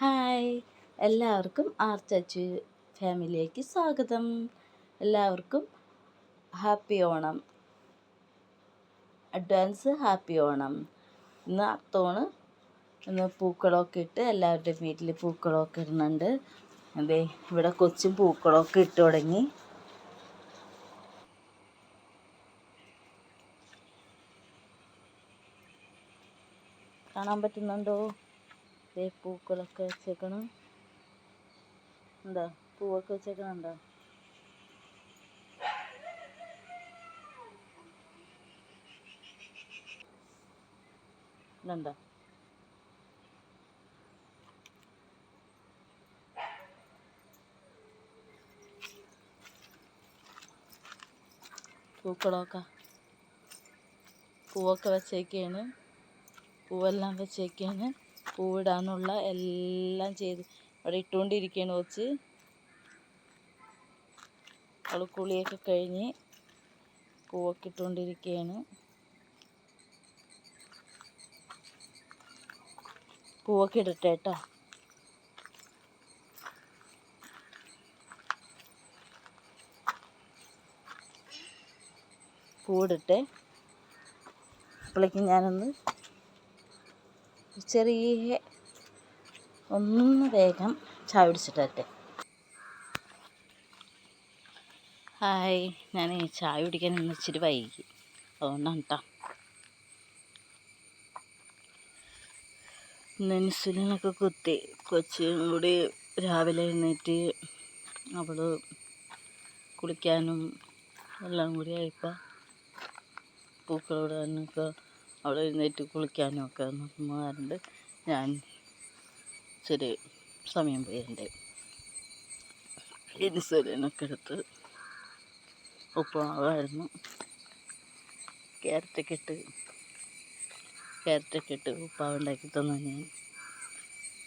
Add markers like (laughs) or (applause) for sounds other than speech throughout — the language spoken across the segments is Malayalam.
ഹായ്. എല്ലാവർക്കും ആർച്ചച്ചു ഫാമിലിയിലേക്ക് സ്വാഗതം. എല്ലാവർക്കും happy Onam. Advance happy Onam. ഇന്ന് അത്തോണ് ഇന്ന് പൂക്കളമൊക്കെ ഇട്ട് എല്ലാവരുടെയും വീട്ടിൽ പൂക്കളൊക്കെ ഇടുന്നുണ്ട്. അതെ ഇവിടെ കൊച്ചും പൂക്കളൊക്കെ ഇട്ട് തുടങ്ങി. കാണാൻ പറ്റുന്നുണ്ടോ? ദേ പൂക്കളൊക്കെ വെച്ചേക്കണം. എന്താ പൂവൊക്കെ വെച്ചേക്കണം എന്താ? ഇതെന്താ? പൂക്കളൊക്കെ പൂവൊക്കെ വെച്ചേക്കാണ് പൂവെല്ലാം വെച്ചേക്കാണ് പൂവിടാനുള്ള എല്ലാം ചെയ്ത് അവിടെ ഇട്ടുകൊണ്ടിരിക്കുകയാണ് കൊച്ച്. അവൾ കുളിയൊക്കെ കഴിഞ്ഞ് പൂവൊക്കെ ഇട്ടുകൊണ്ടിരിക്കുകയാണ്. പൂവൊക്കെ ഇടട്ടെ കേട്ടോ. പൂവിടട്ടെ. അപ്പോഴേക്കും ഞാനൊന്ന് ചെറിയ ഒന്ന് വേഗം ചായ പിടിച്ചിട്ടെ ഹായ് ഞാൻ ചായ കുടിക്കാൻ ഇന്ന് ഇച്ചിരി വൈകി. അതുകൊണ്ടാണ് കേട്ടോ ഇന്ന് ഇൻസുലിനൊക്കെ കുത്തി. കൊച്ചും കൂടി രാവിലെ എഴുന്നേറ്റ് അവൾ കുളിക്കാനും എല്ലാം കൂടി ആയപ്പോൾ പൂക്കളോടാനൊക്കെ അവൾ എഴുന്നേറ്റ് കുളിക്കാനും ഒക്കെ നോക്കുമ്പോൾ ഞാൻ ഇച്ചിരി സമയം പോയി എന്റെ ഇൻസുലിനൊക്കെ എടുത്ത് ഉപ്പുമാവായിരുന്നു. ക്യാരറ്റൊക്കെ ഇട്ട് ക്യാരറ്റൊക്കെ ഇട്ട് ഉപ്പാവ് ഉണ്ടാക്കി തന്നു ഞാൻ.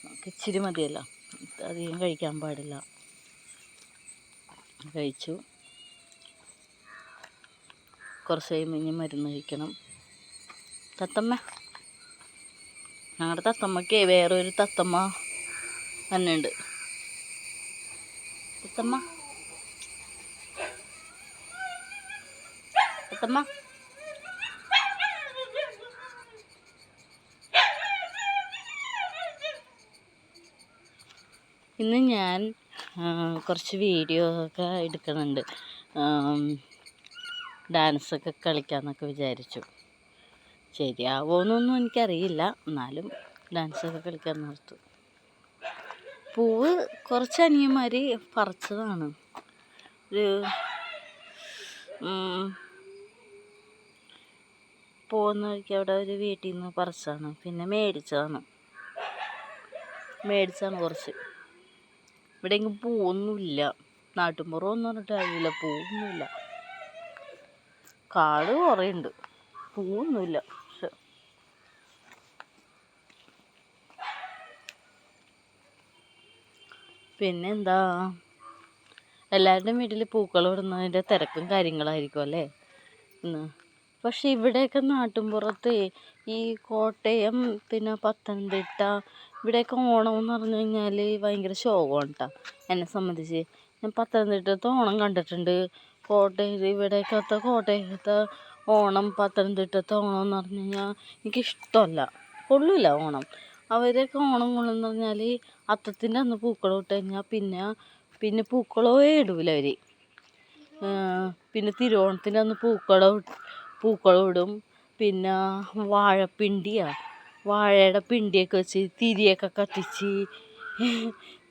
നമുക്ക് ഇച്ചിരി മതിയല്ല. അധികം കഴിക്കാൻ പാടില്ല. കഴിച്ചു. കുറച്ച് കഴിയുമ്പോൾ ഇനി മരുന്ന് കഴിക്കണം. തത്തമ്മ? ഞങ്ങളുടെ തത്തമ്മക്ക് വേറൊരു തത്തമ്മ തന്നെ ഉണ്ട് തത്തമ്മ? തത്തമ്മ? ഇന്ന് ഞാൻ കുറച്ച് വീഡിയോ ഒക്കെ എടുക്കുന്നുണ്ട്. ഡാൻസൊക്കെ കളിക്കാമെന്നൊക്കെ വിചാരിച്ചു. ശരിയാവുമെന്നൊന്നും എനിക്കറിയില്ല. എന്നാലും ഡാൻസൊക്കെ കളിക്കാൻ നിർത്തു. പൂവ് കുറച്ച് അനിയന്മാർ പറിച്ചതാണ്. ഒരു പോകുന്ന വഴിക്ക് അവിടെ ഒരു വീട്ടിൽ നിന്ന് പറിച്ചതാണ്. പിന്നെ മേടിച്ചതാണ്. മേടിച്ചാണ് കുറച്ച്. ഇവിടെ എങ്കിൽ പൂവൊന്നുമില്ല. നാട്ടുമ്പുറം എന്ന് പറഞ്ഞിട്ട് അറിയില്ല പൂവൊന്നുമില്ല. കാട് കുറേ ഉണ്ട് പൂവൊന്നുമില്ല പക്ഷെ. പിന്നെന്താ? എല്ലാവരുടെയും വീട്ടിൽ പൂക്കൾ ഇടുന്നതിന്റെ തിരക്കും കാര്യങ്ങളായിരിക്കും അല്ലേ? ഇന്ന്. പക്ഷെ ഇവിടെയൊക്കെ നാട്ടിൻപുറത്ത് ഈ കോട്ടയം പിന്നെ പത്തനംതിട്ട ഇവിടെയൊക്കെ ഓണം എന്ന് പറഞ്ഞു കഴിഞ്ഞാൽ ഭയങ്കര ശോകമാണ് കേട്ടോ എന്നെ സംബന്ധിച്ച്. ഞാൻ പത്തനംതിട്ടത്തെ ഓണം കണ്ടിട്ടുണ്ട്. കോട്ടയം ഇവിടെയൊക്കെ കോട്ടയത്തെ ഓണം പത്തനംതിട്ടത്തെ ഓണം എന്ന് പറഞ്ഞു കഴിഞ്ഞാൽ എനിക്കിഷ്ടമല്ല. കൊള്ളില്ല ഓണം. അവരൊക്കെ ഓണം കൊള്ളുന്നു പറഞ്ഞാൽ അത്തത്തിന്റെ അന്ന് പൂക്കളം ഇട്ട് കഴിഞ്ഞാൽ പിന്നെ പിന്നെ പൂക്കളമേ ഇടൂല അവർ പിന്നെ തിരുവോണത്തിന്റെ അന്ന് പൂക്കളം പൂക്കളം ഇടും. പിന്നെ വാഴപ്പിണ്ടിയാണ് വാഴയുടെ പിണ്ടിയൊക്കെ വെച്ച് തിരിയൊക്കെ കത്തിച്ച്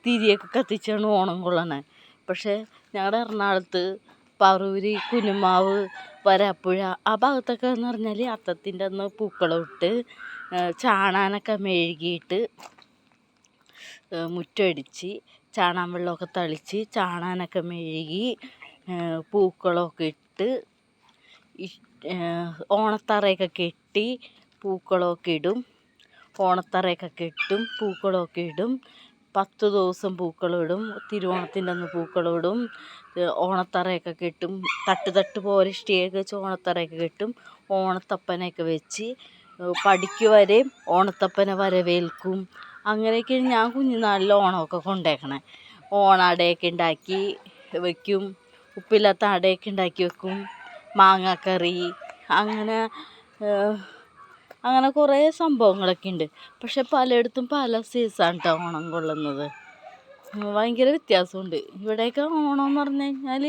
തിരിയൊക്കെ കത്തിച്ചാണ് ഓണം കൊള്ളണേ പക്ഷേ ഞങ്ങളുടെ എറണാകുളത്ത് പറവൂര് കുനുമാവ് വരാപ്പുഴ ആ ഭാഗത്തൊക്കെ എന്ന് പറഞ്ഞാൽ അത്തത്തിന്റെ അന്ന് പൂക്കളം ഇട്ട് ചാണാനൊക്കെ മെഴുകിയിട്ട് മുറ്റടിച്ച് ചാണാൻ വെള്ളമൊക്കെ തളിച്ച് ചാണാനൊക്കെ മെഴുകി പൂക്കളമൊക്കെ ഇട്ട് ഓണത്തറയൊക്കെ കെട്ടി പൂക്കളമൊക്കെ ഇടും. ഓണത്തറയൊക്കെ കെട്ടും പൂക്കളമൊക്കെ ഇടും. പത്ത് ദിവസം പൂക്കളമിടും. തിരുവോണത്തിന്റെ അന്ന് പൂക്കളമിടും. ഓണത്തറയൊക്കെ കെട്ടും. തട്ട് തട്ട് പോലെ ഇഷ്ടികയൊക്കെ വെച്ച് ഓണത്തറയൊക്കെ കെട്ടും. ഓണത്തപ്പനയൊക്കെ വെച്ച് പടിക്ക് വരെയും ഓണത്തപ്പനെ വരവേൽക്കും. അങ്ങനെയൊക്കെയാണ് ഞാൻ കുഞ്ഞുനാളിൽ ഓണമൊക്കെ കൊണ്ടേക്കണേ. ഓണാടയൊക്കെ ഉണ്ടാക്കി വെക്കും. ഉപ്പില്ലാത്ത അടയൊക്കെ ഉണ്ടാക്കി വെക്കും. മാങ്ങാക്കറി അങ്ങനെ അങ്ങനെ കുറേ സംഭവങ്ങളൊക്കെ ഉണ്ട് പക്ഷെ പലയിടത്തും പല സീസാണ് കേട്ടോ ഓണം കൊള്ളുന്നത്. ഭയങ്കര വ്യത്യാസമുണ്ട്. ഇവിടെയൊക്കെ ഓണം എന്ന് പറഞ്ഞു കഴിഞ്ഞാൽ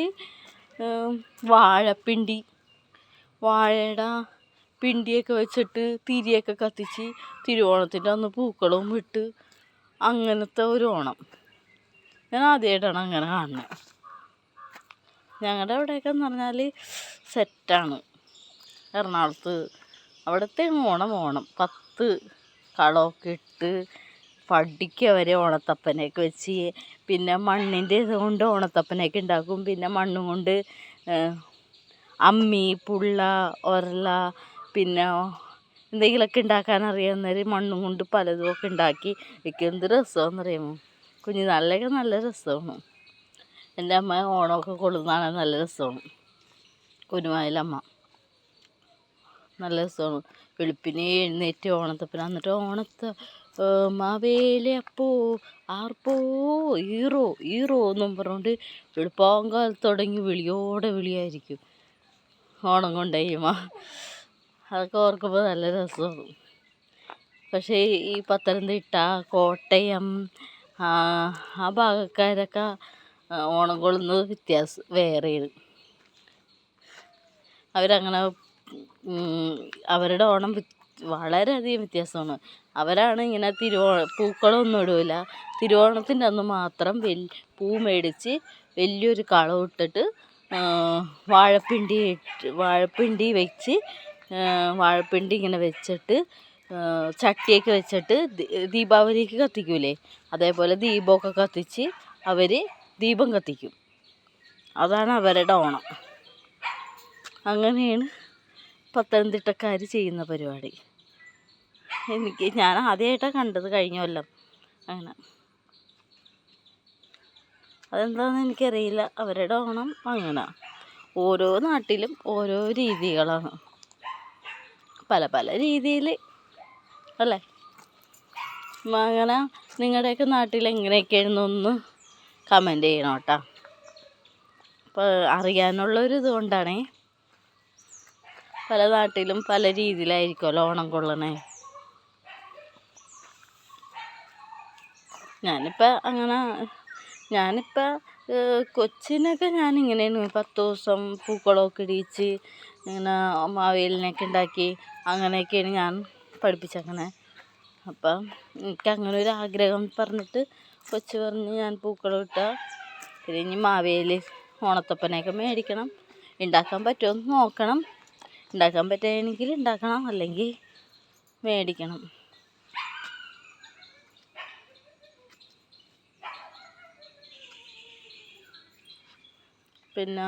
വാഴപ്പിണ്ടി. വാഴയുടെ പിണ്ടിയൊക്കെ വെച്ചിട്ട് തിരിയൊക്കെ കത്തിച്ച് തിരുവോണത്തിന്റെ അന്ന് പൂക്കളവും വിട്ട് അങ്ങനത്തെ ഒരു ഓണം. ഞാൻ ആദ്യമായിട്ടാണ് അങ്ങനെ കാണുന്നത് ഞങ്ങളുടെ അവിടെയൊക്കെ എന്ന് പറഞ്ഞാൽ സെറ്റാണ്. എറണാകുളത്ത് അവിടുത്തെ ഓണം ഓണം. പത്ത് കളമൊക്കെ ഇട്ട് പഠിക്കുക വരെ ഓണത്തപ്പനെയൊക്കെ വെച്ച് പിന്നെ മണ്ണിന്റെ ഇതുകൊണ്ട് ഓണത്തപ്പനെയൊക്കെ ഉണ്ടാക്കും. പിന്നെ മണ്ണും കൊണ്ട് അമ്മി പുള്ള ഒരല പിന്നെ എന്തെങ്കിലുമൊക്കെ ഉണ്ടാക്കാൻ അറിയാവുന്നവർ മണ്ണും കൊണ്ട് പലതും ഒക്കെ ഉണ്ടാക്കി എനിക്ക് എന്ത് രസമാണെന്ന് അറിയാമോ കുഞ്ഞുനാളിലൊക്കെ നല്ല രസമാണ്. എന്റെ അമ്മ ഓണമൊക്കെ കൊള്ളുന്നതാണ് നല്ല രസമാണ്. കുനുവായിലമ്മ നല്ല രസമാണ്. വെളുപ്പിനെ എഴുന്നേറ്റ് ഓണത്തപ്പന എന്നിട്ട് ഓണത്ത മാവേലിയപ്പോ ആർപ്പോ ഈറോ ഈറോ എന്നും പറഞ്ഞുകൊണ്ട് വെളുപ്പാങ്കാലത്ത് തുടങ്ങി വിളിയോടെ വിളിയായിരിക്കും. ഓണം കൊണ്ടുകഴിയുമ്പോൾ അതൊക്കെ ഓർക്കുമ്പോൾ നല്ല രസമാണ്. പക്ഷേ ഈ പത്തനംതിട്ട കോട്ടയം ആ ഭാഗക്കാരൊക്കെ ഓണം കൊള്ളുന്നത് വ്യത്യാസം വേറെയാണ്. അവരങ്ങനെ അവരുടെ ഓണം വളരെയധികം വ്യത്യാസമാണ്. അവരാണ് ഇങ്ങനെ തിരുവോ പൂക്കളൊന്നും ഇടില്ല തിരുവോണത്തിന്റെ അന്ന് മാത്രം വെൽ പൂ മേടിച്ച് വലിയൊരു കളം ഇട്ടിട്ട് വാഴപ്പിണ്ടി വാഴപ്പിണ്ടി വെച്ച് വാഴപ്പിണ്ടി ഇങ്ങനെ വെച്ചിട്ട് ചട്ടിയൊക്കെ വെച്ചിട്ട് ദീപാവലിക്ക് കത്തിക്കൂലേ? അതേപോലെ ദീപമൊക്കെ കത്തിച്ച് അവർ ദീപം കത്തിക്കും. അതാണ് അവരുടെ ഓണം. അങ്ങനെയാണ് പത്തനംതിട്ടക്കാർ ചെയ്യുന്ന പരിപാടി. എനിക്ക് ഞാൻ ആദ്യമായിട്ടാണ് കണ്ടത് കഴിഞ്ഞ കൊല്ലം. അങ്ങനെ. അതെന്താണെന്ന് എനിക്കറിയില്ല. അവരുടെ ഓണം അങ്ങനെ. ഓരോ നാട്ടിലും ഓരോ രീതികളാണ്. പല പല രീതിയിൽ അല്ലേ? അങ്ങനെ നിങ്ങളുടെയൊക്കെ നാട്ടിൽ എങ്ങനെയൊക്കെയായിരുന്നു ഒന്ന് കമന്റ് ചെയ്യണം കേട്ടോ. അപ്പോൾ അറിയാനുള്ളൊരു ഇതുകൊണ്ടാണേ പല നാട്ടിലും പല രീതിയിലായിരിക്കുമല്ലോ ഓണം കൊള്ളണേ. ഞാനിപ്പോൾ അങ്ങനെ ഞാനിപ്പോൾ കൊച്ചിനൊക്കെ ഞാനിങ്ങനെയാണ് പത്ത് ദിവസം പൂക്കളമൊക്കെ ഇടിയിച്ച് ഇങ്ങനെ മാവേലിനെയൊക്കെ ഉണ്ടാക്കി അങ്ങനെയൊക്കെയാണ് ഞാൻ പഠിപ്പിച്ചേക്കണേ. അപ്പം എനിക്കങ്ങനെ ഒരു ആഗ്രഹം പറഞ്ഞിട്ട് കൊച്ച് പറഞ്ഞ് ഞാൻ പൂക്കളം ഇട്ടാൽ പിന്നെ ഇനി മാവേലി ഓണത്തപ്പനെയൊക്കെ മേടിക്കണം. ഉണ്ടാക്കാൻ പറ്റുമോ എന്ന് നോക്കണം. ഉണ്ടാക്കാൻ പറ്റുകയാണെങ്കിൽ ഉണ്ടാക്കണം അല്ലെങ്കിൽ മേടിക്കണം. പിന്നെ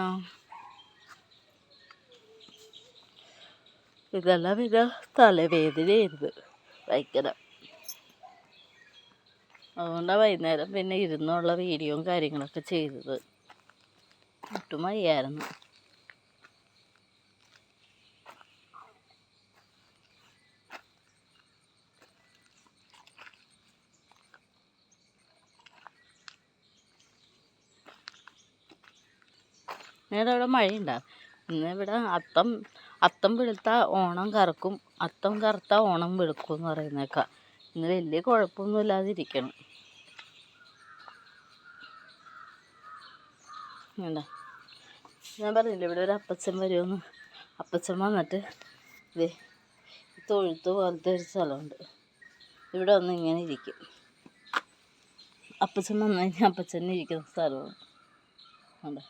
ഇതെല്ലാം പിന്നെ തലവേദനയായിരുന്നു. ഭയങ്കര. അതുകൊണ്ടാണ് വൈകുന്നേരം പിന്നെ ഇരുന്നുള്ള വീഡിയോയും കാര്യങ്ങളൊക്കെ ചെയ്തത്. ഒട്ടും വയ്യായിരുന്നു. നിങ്ങളുടെ അവിടെ മഴയുണ്ടോ. ഇന്ന് ഇവിടെ അത്തം അത്തം വെളുത്ത ഓണം കറക്കും. അത്തം കറുത്ത ഓണം വെളുക്കും എന്ന് പറയുന്നേക്കാം. ഇന്ന് വലിയ കുഴപ്പമൊന്നുമില്ലാതിരിക്കണം. വേണ്ട ഞാൻ പറഞ്ഞില്ല ഇവിടെ ഒരു അപ്പച്ചൻ വരുമെന്ന്. അപ്പച്ചൻ വന്നിട്ട് ഇതേ തൊഴുത്ത് പോലത്തെ ഒരു സ്ഥലമുണ്ട്. ഇവിടെ വന്ന് ഇങ്ങനെ ഇരിക്കും. അപ്പച്ചൻ വന്നു കഴിഞ്ഞാൽ അപ്പച്ചൻ ഇരിക്കുന്ന സ്ഥലമാണ്. ഉണ്ടോ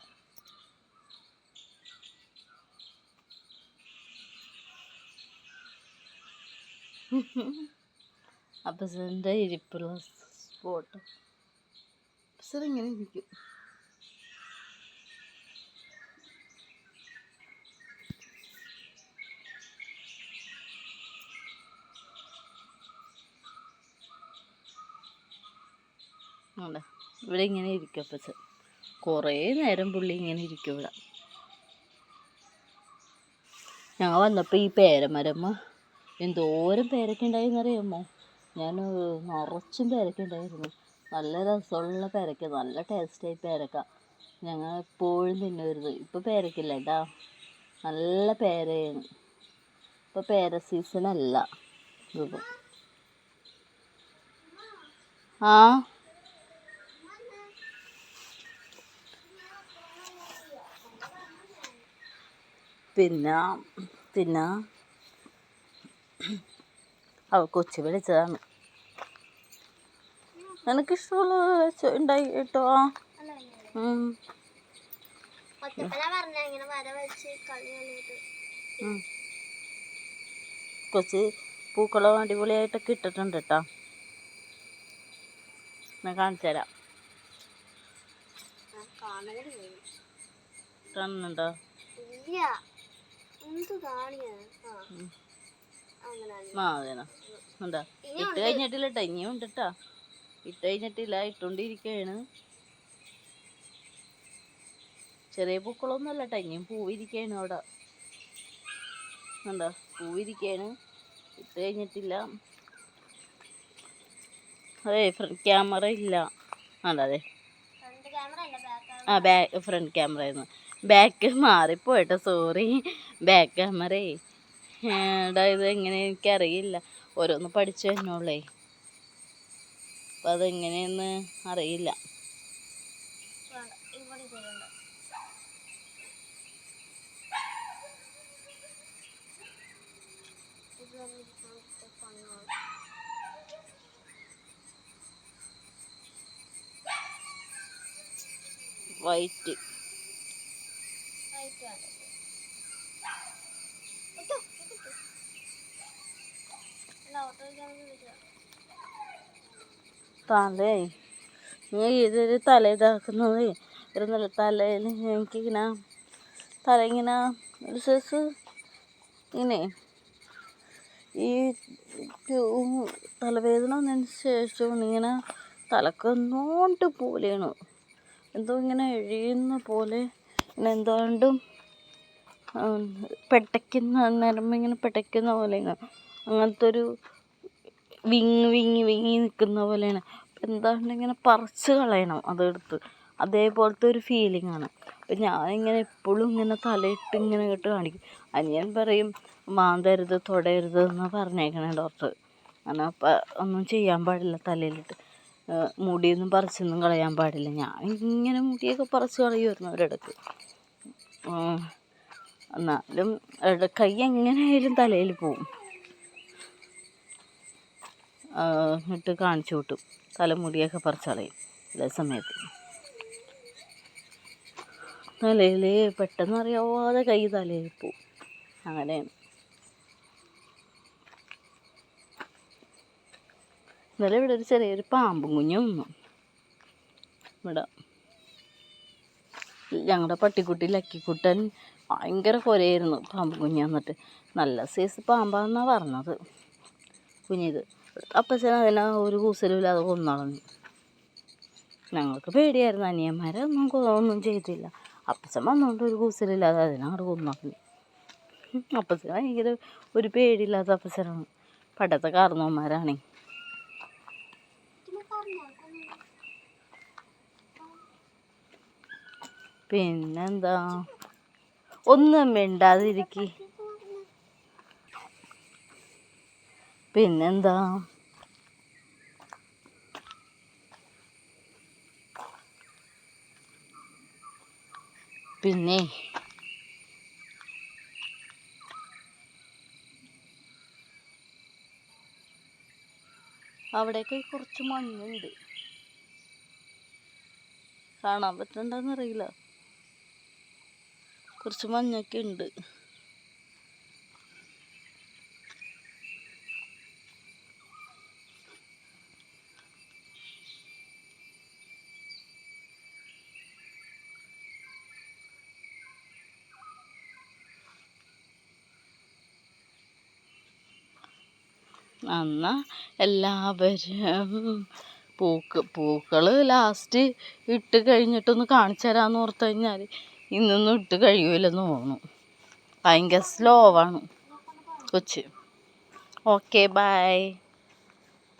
(laughs) അപ്പസറിന്റെ ഇരിപ്പുള്ള സ്പോട്ട് ഇങ്ങനെ ഇരിക്കും. ഇവിടെ ഇങ്ങനെ ഇരിക്കും അപ്പച്ചൻ. കുറേ നേരം പുള്ളി ഇങ്ങനെ ഇരിക്കും ഇവിടെ. ഞങ്ങൾ വന്നപ്പോൾ ഈ പേരമരമ്മ എന്തോരം പേരൊക്കെ ഉണ്ടായെന്നറിയാമോ ഞാൻ നിറച്ചും പേരക്ക ഉണ്ടായിരുന്നു. നല്ല രസമുള്ള പേരക്ക നല്ല ടേസ്റ്റായി പേരക്ക. ഞങ്ങൾ എപ്പോഴും തിന്നരുത് ഇപ്പോൾ പേരക്കില്ല കേട്ടോ നല്ല പേരയാണ് ഇപ്പോൾ പേര സീസണല്ല ഇതിപ്പോൾ ആ? പിന്നെ പിന്നെ? അവ കൊച്ചു വിളിച്ചതാണ് നിനക്കിഷ്ടമുള്ള ഉണ്ടായി കേട്ടോ. ഉം. കൊച്ച് പൂക്കളം അടിപൊളിയായിട്ടൊക്കെ ഇട്ടിട്ടുണ്ട് കേട്ടോ. ഞാൻ കാണിച്ചു തരാം. കാണുന്നുണ്ടോ ഇല്ല. എന്ത് കാണിയാ? അതേനാ എന്താ ഇട്ട് കഴിഞ്ഞിട്ടില്ല കേട്ടോ ഇനിയും ഉണ്ട് കേട്ടോ ഇട്ട് കഴിഞ്ഞിട്ടില്ല ഇട്ടുകൊണ്ടിരിക്കുകയാണ് ചെറിയ പൂക്കളൊന്നുമല്ല കേട്ടോ ഇനിയും പൂവിരിക്കുകയാണ് അവിടെ. എന്താ പൂവിരിക്കുകയാണ് ഇട്ട് കഴിഞ്ഞിട്ടില്ല. അതെ ഫ്രണ്ട് ക്യാമറ ഇല്ല. അതെ അല്ല ആ ബാക്ക് ഫ്രണ്ട് ക്യാമറ ആയിരുന്നു. ബാക്ക് മാറിപ്പോയിട്ടോ സോറി. Back camera. ഇത് എങ്ങനെ എനിക്കറിയില്ല. ഓരോന്ന് പഠിച്ചു തന്നോളേ അപ്പം അതെങ്ങനെയെന്ന് അറിയില്ല. വൈറ്റ്. വൈറ്റ് ആയിട്ട് വേണ്ട ഇട്ടോ, ഇട്ടോ. അല്ല ഞാൻ ഇതൊരു തല ഇതാക്കുന്നത്. ഒരു നല്ല തലയിൽ എനിക്കിങ്ങനെ തല ഇങ്ങനെ ഒരു സൈസ് ഇങ്ങനെ ഈ തലവേദന വന്നതിന് ശേഷം ഇങ്ങനെ തലക്കൊന്നോണ്ട് പോലെയാണ്. എന്തോ ഇങ്ങനെ എഴിയുന്ന പോലെ ഇങ്ങനെ എന്താണ്ടും ഉം, പെട്ടയ്ക്കുന്ന നരമ്പ് ഇങ്ങനെ പെട്ടയ്ക്കുന്ന പോലെയാണ്. അങ്ങനത്തെ ഒരു വിങ്ങി വിങ്ങി വിങ്ങി നിൽക്കുന്ന പോലെയാണ്. അപ്പം എന്താണ്ട് ഇങ്ങനെ പറിച്ച് കളയണം അതെടുത്ത്. അതേപോലത്തെ ഒരു ഫീലിംഗ് ആണ്. അപ്പം ഞാനിങ്ങനെ എപ്പോഴും ഇങ്ങനെ തലയിട്ട് ഇങ്ങനെ കേട്ട് കാണിക്കും. അനിയൻ പറയും മാന്തരുത് തൊടരുത് എന്ന് പറഞ്ഞേക്കണേ ഡോക്ടർ അങ്ങനെ അപ്പം ഒന്നും ചെയ്യാൻ പാടില്ല തലയിലിട്ട്. മുടിയൊന്നും പറിച്ചൊന്നും കളയാൻ പാടില്ല. ഞാൻ ഇങ്ങനെ മുടിയൊക്കെ പറിച്ച് കളയുമായിരുന്നു ഒരിടക്ക് ഉം. എന്നാലും കൈ എങ്ങനെയായാലും തലയിൽ പോവും ഇട്ട് കാണിച്ചു വിട്ടു. തലമുടിയൊക്കെ പറിച്ച് കളയും ചില സമയത്ത്. തലയിൽ പെട്ടെന്ന് അറിയാവാതെ കൈ തലയിൽ പോവും. അങ്ങനെ ഇന്നലെ ഇവിടെ ഒരു ചെറിയൊരു പാമ്പും കുഞ്ഞു വന്നു. ഇവിടെ ഞങ്ങളുടെ പട്ടിക്കുട്ടി ലക്കിക്കുട്ടൻ ഭയങ്കര കുരയായിരുന്നു പാമ്പ് കുഞ്ഞ് വന്നിട്ട് നല്ല സൈസ് പാമ്പാന്നാണ് പറഞ്ഞത് കുഞ്ഞിത്. അപ്പച്ചൻ അതിനെ ഒരു കൂസലുമില്ലാതെ കൊന്നളഞ്ഞു. ഞങ്ങൾക്ക് പേടിയായിരുന്നു അനിയന്മാരെ ഒന്നും ഒന്നും ചെയ്തില്ല. അപ്പച്ചൻ വന്നുകൊണ്ട് ഒരു കൂസലില്ലാതെ അതിനങ്ങോട്ട് കൊന്നളഞ്ഞു. അപ്പച്ചൻ ഭയങ്കര ഒരു പേടിയില്ലാത്ത അപ്പച്ചനാണ്. പണ്ടത്തെ കാർന്നവന്മാരാണേ പിന്നെന്താ? ഒന്നും മിണ്ടാതിരിക്കി. പിന്നെന്താ? പിന്നെ? അവിടെയൊക്കെ കുറച്ച് മണ്ണുണ്ട് കാണാൻ പറ്റുന്നുണ്ടോന്നറിയില്ല. കുറച്ച് മഞ്ഞൊക്കെ ഉണ്ട് എന്നാൽ എല്ലാവരും പൂക്ക് പൂക്കൾ ലാസ്റ്റ് ഇട്ട് കഴിഞ്ഞിട്ടൊന്ന് കാണിച്ചു തരാമെന്ന് ഓർത്ത് കഴിഞ്ഞാൽ ഇന്നൊന്നും ഇട്ട് കഴിയൂലെന്ന് തോന്നുന്നു ഭയങ്കര സ്ലോ ആണ്. കൊച്ച്. Okay bye